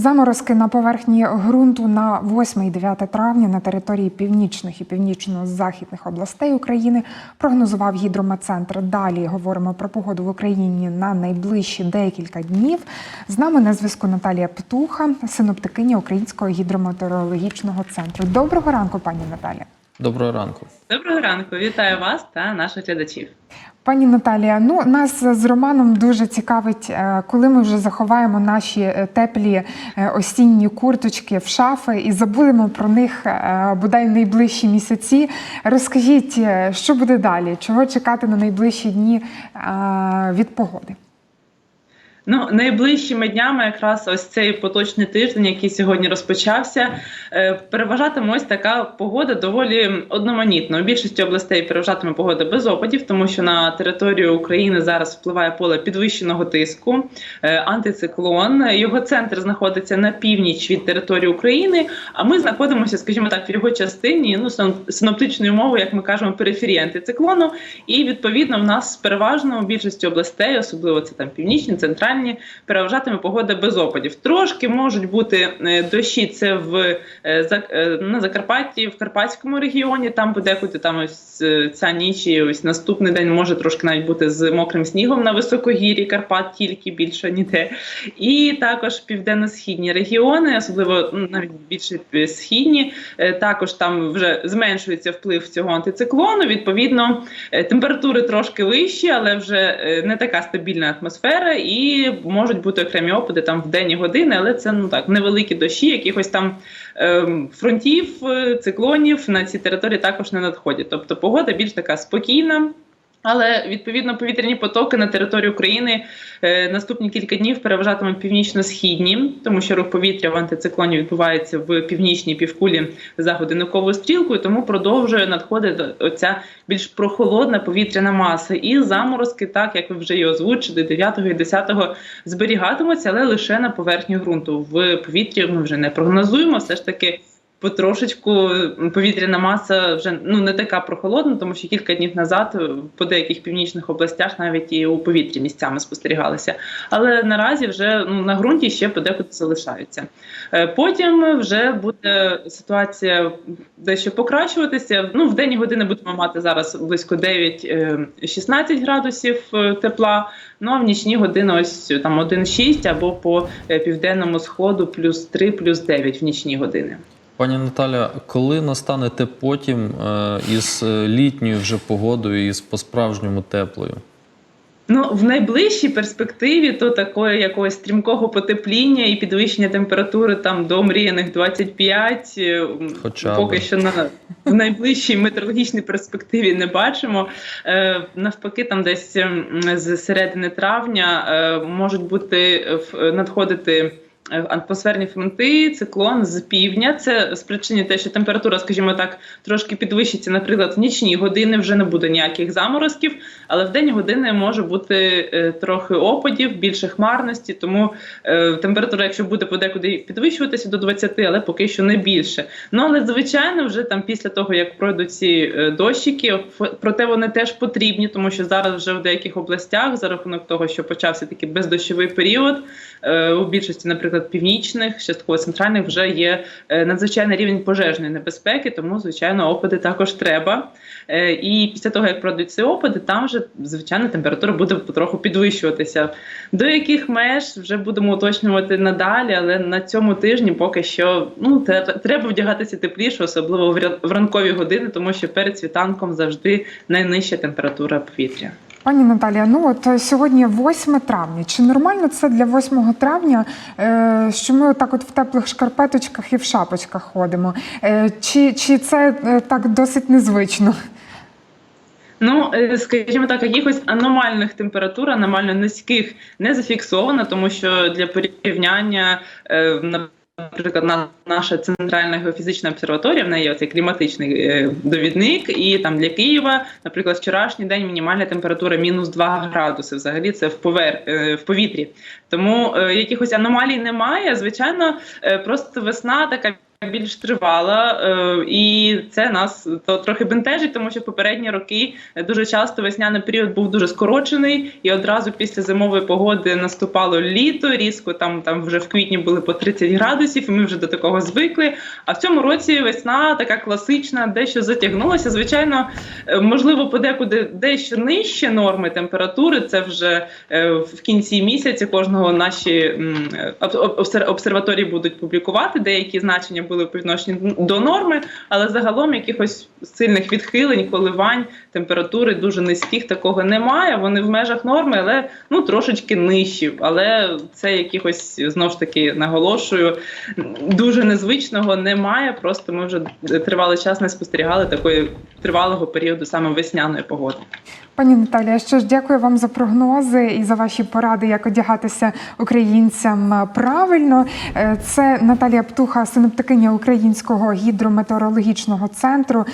Заморозки на поверхні ґрунту на 8 і 9 травня на території північних і північно-західних областей України прогнозував гідрометцентр. Далі говоримо про погоду в Україні на найближчі декілька днів. З нами на зв'язку Наталія Птуха, синоптикиня Українського гідрометеорологічного центру. Доброго ранку, пані Наталія. Доброго ранку. Доброго ранку, вітаю вас та наших глядачів. Пані Наталія, ну нас з Романом дуже цікавить, е, коли ми вже заховаємо наші е, теплі е, осінні курточки в шафи і забудемо про них бодай в найближчі місяці. Розкажіть, що буде далі? Чого чекати на найближчі дні від погоди? Ну, найближчими днями, якраз ось цей поточний тиждень, який сьогодні розпочався, е, переважатиме ось така погода доволі одноманітна. У більшості областей переважатиме погода без опадів, тому що на територію України зараз впливає поле підвищеного тиску, е, антициклон. Його центр знаходиться на північ від території України. А ми знаходимося, скажімо так, в його частині, ну синоптичною мовою, як ми кажемо, периферії антициклону. І відповідно в нас переважно у більшості областей, особливо це там північні, центральні, переважатиме погода без опадів. Трошки можуть бути е, дощі. Це в е, е, на Закарпатті, в Карпатському регіоні. Там подекуди там ось ця ніч і ось наступний день може трошки навіть бути з мокрим снігом на високогір'ї Карпат, тільки більше ніде. І також південно-східні регіони, особливо ну, навіть більше східні, також там вже зменшується вплив цього антициклону. Відповідно, температури трошки вищі, але вже не така стабільна атмосфера, і можуть бути окремі опади там в день і години, але це ну так невеликі дощі, якихось там ем, фронтів, е, циклонів на ці території також не надходять. Тобто погода більш така спокійна. Але відповідно повітряні потоки на території України е, наступні кілька днів переважатимуть північно-східні, тому що рух повітря в антициклоні відбувається в північній півкулі за годинниковою стрілкою, тому продовжує надходити оця більш прохолодна повітряна маса. І заморозки, так як ви вже і озвучили, 9 і 10 зберігатимуться, але лише на поверхні ґрунту. В повітрі ми вже не прогнозуємо. Все ж таки потрошечку повітряна маса вже ну не така прохолодна, тому що кілька днів назад е, по деяких північних областях навіть і у повітрі місцями спостерігалися. Але наразі вже ну на ґрунті ще подекуди залишаються. Е, Потім вже буде ситуація дещо покращуватися. Ну в день і години будемо мати зараз близько 9-16 градусів е, тепла. Ну а в нічні години ось там 1,6 або по південному сходу плюс 3, плюс 9 в нічні години. Пані Наталя, коли настане те потім е, із е, літньою вже погодою, із по-справжньому теплою? Ну, в найближчій перспективі то такої якогось стрімкого потепління і підвищення температури там до мріяних 25, е, Хоча поки що на в найближчій метеорологічній перспективі не бачимо. Е, навпаки, там десь з середини травня е, можуть бути надходити. Атмосферні фронти, циклон з півдня. Це спричинює те, що температура, скажімо так, трошки підвищиться. Наприклад, в нічні години вже не буде ніяких заморозків, але в день години може бути е, трохи опадів, більше хмарності. Тому е, температура, якщо буде подекуди підвищуватися до 20, але поки що не більше. Ну але звичайно, вже там після того як пройдуть ці е, дощики, проте вони теж потрібні, тому що зараз вже в деяких областях за рахунок того, що почався такий бездощовий період, у більшості, наприклад, північних, частково центральних, вже є е, надзвичайний рівень пожежної небезпеки, тому звичайно опади також треба. Е, І після того, як пройдуть ці опади, там вже звичайно температура буде потроху підвищуватися. До яких меж вже будемо уточнювати надалі, але на цьому тижні поки що ну треба вдягатися тепліше, особливо в ранкові години, тому що перед світанком завжди найнижча температура повітря. Пані Наталія, ну от е, сьогодні 8 травня. Чи нормально це для 8 травня, е, що ми отак от в теплих шкарпеточках і в шапочках ходимо? Е, Чи, чи це так досить незвично? Ну, скажімо так, якихось аномальних температур, аномально низьких не зафіксовано, тому що для порівняння, е, наприклад, на- наша центральна геофізична обсерваторія, в неї оцей кліматичний е, довідник, і там для Києва, наприклад, вчорашній день мінімальна температура мінус 2 градуси. Взагалі це в повер е, в повітрі. Тому е, якихось аномалій немає. Звичайно, просто весна така більш тривала, е, і це нас то трохи бентежить, тому що в попередні роки дуже часто весняний період був дуже скорочений, і одразу після зимової погоди наступало літо. Різко там там вже в квітні були по 30 градусів, і ми вже до такого звикли. А в цьому році весна така класична, дещо затягнулася. Звичайно, е, можливо, подекуди дещо нижче норми температури. Це вже е, в кінці місяця кожного наші е, обсерваторії будуть публікувати. Деякі значення були по відношенню до норми, але загалом якихось сильних відхилень, коливань температури дуже низьких такого немає. Вони в межах норми, але ну трошечки нижчі. Але це якихось знову ж таки наголошую дуже незвичного немає. Просто ми вже тривалий час не спостерігали такої тривалого періоду саме весняної погоди. Пані Наталія, що ж дякую вам за прогнози і за ваші поради, як одягатися українцям е, правильно. Е, Це Наталія Птуха, синоптикиня Українського гідрометеорологічного центру.